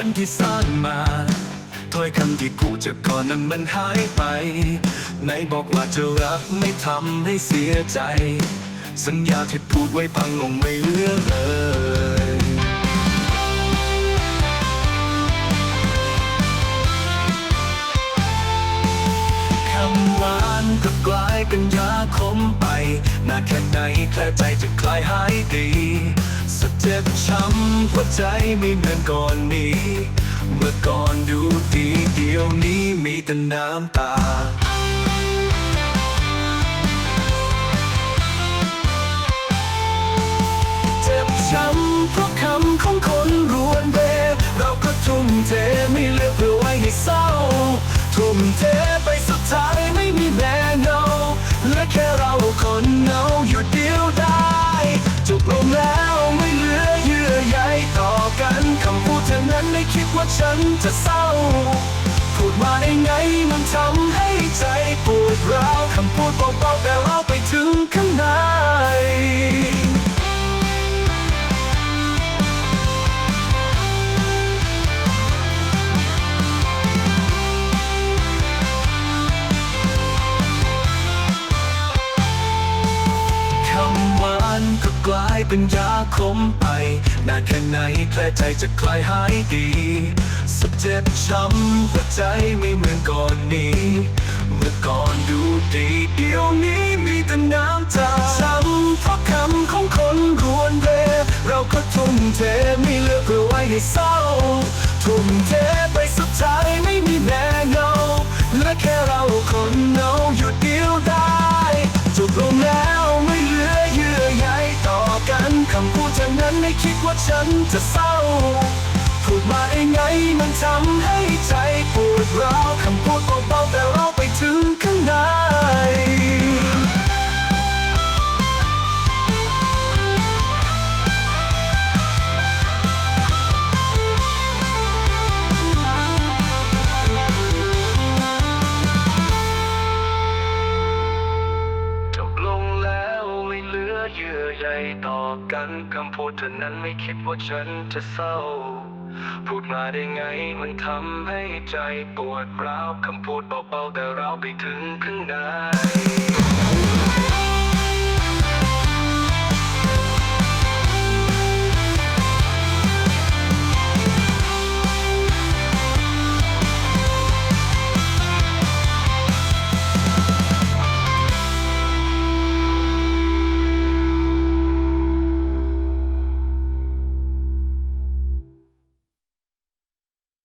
ฝันที่สร้างมาถ้อยคำที่พูดจากก่อนนั้นมันหายไป ไหนบอกว่าจะรักไม่ทำให้เสียใจ สัญญาที่พูดไว้พังลงไม่เหลือเลยคำหวานก็กลายเป็นยาขมไปนาแค่ไหนแค่ใจจะคลายหายดี จ็บช้ำหัวใจไม่เหมือนก่อนนี้ เมื่อก่อนดูดีเดียวนี้มีแต่น้ำตาเจ็บช้ำเพราะคำของคนรวนเรเราก็ทุ่มเทไม่เลือกเพื่อไว้ให้เศร้า ทุ่มเทไปสุดท้ายไม่มีแม่เงาเหลือแค่เราคนเงาอยู่เดียวได้ จบลงแล้วไม่เหลือเยื่อใยต่อกันคำพูดเท่านั้นไม่คิดว่าฉันจะเศร้า พูดมาได้ไงมันทำให้ใจปวดร้าวคำพูดเบาๆแต่ กลายเป็นยาขมไปนานแค่ไหนแผลใจจะคลายหายดีสักเจ็บช้ำหัวใจไม่เหมือนก่อนนี้ เมื่อก่อนดูดีเดี๋ยวนี้มีแต่น้ำตาช้ำเพราะคำของคนรวนเรเราก็ทุ่มเทไม่เลือกเพื่อไว้ให้เศร้าทุ่มเท ฉันจะเศร้าพูดมาได้ไงมันทำให้ใจปวดร้าวคำพูดเบาๆแต่เราไปถึงข้างหน้า อเยื่อใยต่อกันคำพูดเธอนั้นไม่คิดว่าฉันจะเศร้า พูดมาได้ไงมันทำให้ใจปวดร้าวคำพูดเบาๆแต่เราไปถึงข้างใน